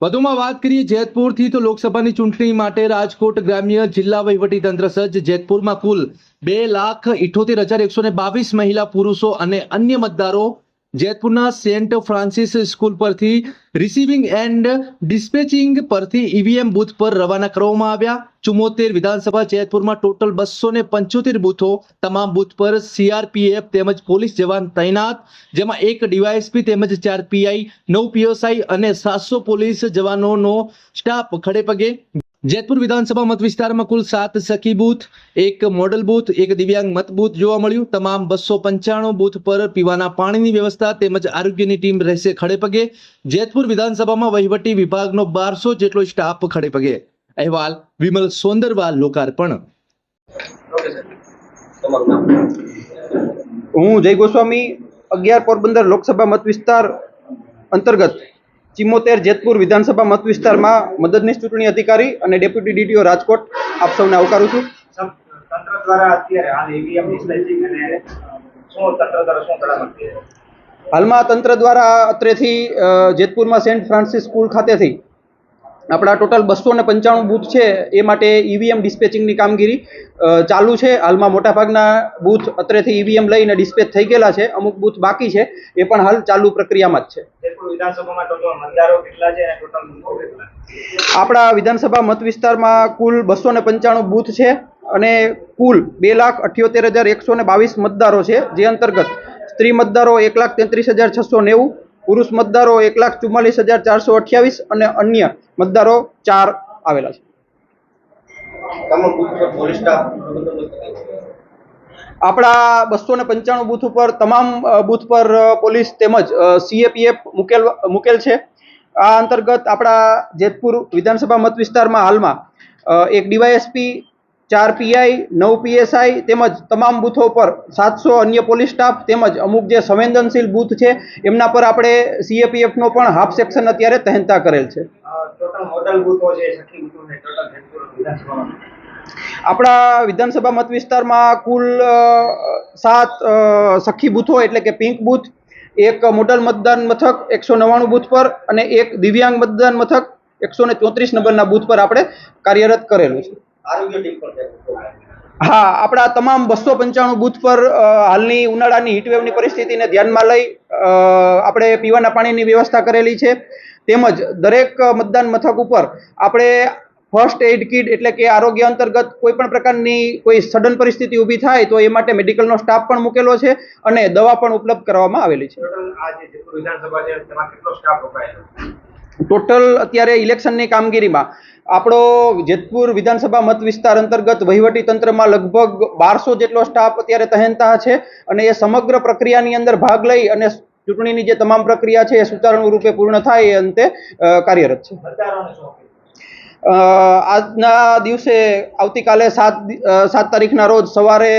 વધુમાં વાત કરીએ જેતપુરથી, તો લોકસભાની ચૂંટણી માટે રાજકોટ ગ્રામ્ય જિલ્લા વહીવટી તંત્ર સજ્જ. જેતપુરમાં કુલ બે લાખ ઇઠોતેર હજાર એકસો ને બાવીસ મહિલા પુરુષો અને અન્ય મતદારો જેતપુરના સેન્ટ ફ્રાન્સિસ સ્કૂલ પરથી રિસીવિંગ એન્ડ ડિસ્પેચિંગ પરથી ઈવીએમ બૂથ પર રવાના કરવામાં આવ્યા. ચુમ્મોતેર વિધાનસભા જેતપુરમાં ટોટલ બસો ને પંચોતેર બૂથો તમામ બૂથ પર સીઆરપીએફ તેમજ પોલીસ જવાન તૈનાત, જેમાં એક ડીવાયએસપી તેમજ ચાર પીઆઈ, નવ પીએસઆઈ અને સાતસો પોલીસ જવાનોનો સ્ટાફ ખડે પગે જેતપુર વિધાનસભા મત વિસ્તારમાં કુલ સાત સખી બૂથ, એક મોડલ બૂથ, એક દિવ્યાંગ મત બૂથ જોવા મળ્યું. તમામ બસો પંચાણું બૂથ પર પીવાના પાણીની વ્યવસ્થા તેમજ આરોગ્યની ટીમ રહેશે ખડેપગે જેતપુર વિધાનસભામાં વહીવટી વિભાગનો બારસો જેટલો સ્ટાફ ખડેપગે અહેવાલ વિમલ સોંદરવાલ, લોકાર્પણ. હું જય ગોસ્વામી, અગિયાર પોરબંદર લોકસભા મત વિસ્તાર અંતર્ગત ચિમ્મોતેર જેતપુર વિધાનસભા મત વિસ્તારમાં મદદનીશ ચૂંટણી અધિકારી અને ડેપ્યુટી ડીટીઓ રાજકોટ આપ સૌને આવકારું છું. તંત્ર દ્વારા અત્યારે હાલ ઈવીએમ ડિસ્પેચિંગ અને શું તંત્ર દ્વારા શું કરામત હાલમાં તંત્ર દ્વારા અત્રેથી જેતપુરમાં સેન્ટ ફ્રાન્સિસ સ્કૂલ ખાતેથી આપણા ટોટલ બસો ને પંચાણું બૂથ છે એ માટે ઈવીએમ ડિસ્પેચિંગની કામગીરી ચાલુ છે. હાલમાં મોટાભાગના બૂથ અત્રેથી ઈવીએમ લઈને ડિસ્પેચ થઈ ગયેલા છે. અમુક બૂથ બાકી છે. એ પણ હાલ ચાલુ પ્રક્રિયામાં જ છે. આપણા વિધાનસભા મત વિસ્તારમાં કુલ બસો ને પંચાણું બૂથ છે અને કુલ બે લાખ અઠ્યોતેર હજાર એકસો ને બાવીસ મતદારો છે જે અંતર્ગત. સ્ત્રી મતદારો એક લાખ તેત્રીસ હજાર છસો નેવું પુરુષ મતદારો એક લાખ ચુમ્માલીસ હજાર ચારસો અઠ્યાવીસ અને અન્ય મતદારો ચાર આવેલા છે. આપણા બસો ને પંચાણું બૂથ ઉપર તમામ બૂથ પર પોલીસ તેમજ સીએપીએફ મુકેલ મુકેલ છે. આ અંતર્ગત આપણા જેતપુર વિધાનસભા મત વિસ્તારમાં હાલમાં એક ડીવાયએસપી ચાર પીઆઈ નવ પીએસઆઈ તેમજ તમામ બૂથો પર સાતસો અન્ય પોલીસ સ્ટાફ તેમજ અમુક જે સંવેદનશીલ બૂથ છે એમના પર આપણે સીએપીએફનો પણ હાફ સેક્શન અત્યારે તહેનતા કરેલ છે. આપણા વિધાનસભા મત વિસ્તારમાં કુલ સાત સખી બૂથો એટલે કે પિંક બૂથ એક મોડલ મતદાન મથક એકસો નવ્વાણું બૂથ પર અને એક દિવ્યાંગ મતદાન મથક એકસો ને ચોત્રીસ નંબરના બૂથ પર આપણે કાર્યરત કરેલું છે. હા આપણા તમામ બસો પંચાણું બૂથ પર હાલની ઉનાળાની હીટવેવની પરિસ્થિતિને ધ્યાનમાં લઈ આપણે પીવાના પાણીની વ્યવસ્થા કરેલી છે. તેમજ દરેક મતદાન મથક ઉપર આપણે ફર્સ્ટ એડ કિટ એટલે કે આરોગ્ય અંતર્ગત કોઈ પણ પ્રકારની કોઈ સડન પરિસ્થિતિ ઊભી થાય તો એ માટે મેડિકલનો સ્ટાફ પણ મૂકેલો છે અને દવા પણ ઉપલબ્ધ કરવામાં આવેલી છે. ટોટલ અત્યારે ઇલેક્શનની કામગીરીમાં આપણો જેતપુર વિધાનસભા મત વિસ્તાર અંતર્ગત વહીવટી તંત્રમાં લગભગ બારસો જેટલો સ્ટાફ અત્યારે તહેનતા છે અને એ સમગ્ર પ્રક્રિયાની અંદર ભાગ લઈ અને ચૂંટણીની જે તમામ પ્રક્રિયા છે એ સુચારુ રૂપે પૂર્ણ થાય એ અંતે કાર્યરત છે. આજના દિવસે આવતીકાલે સાત સાત તારીખના રોજ સવારે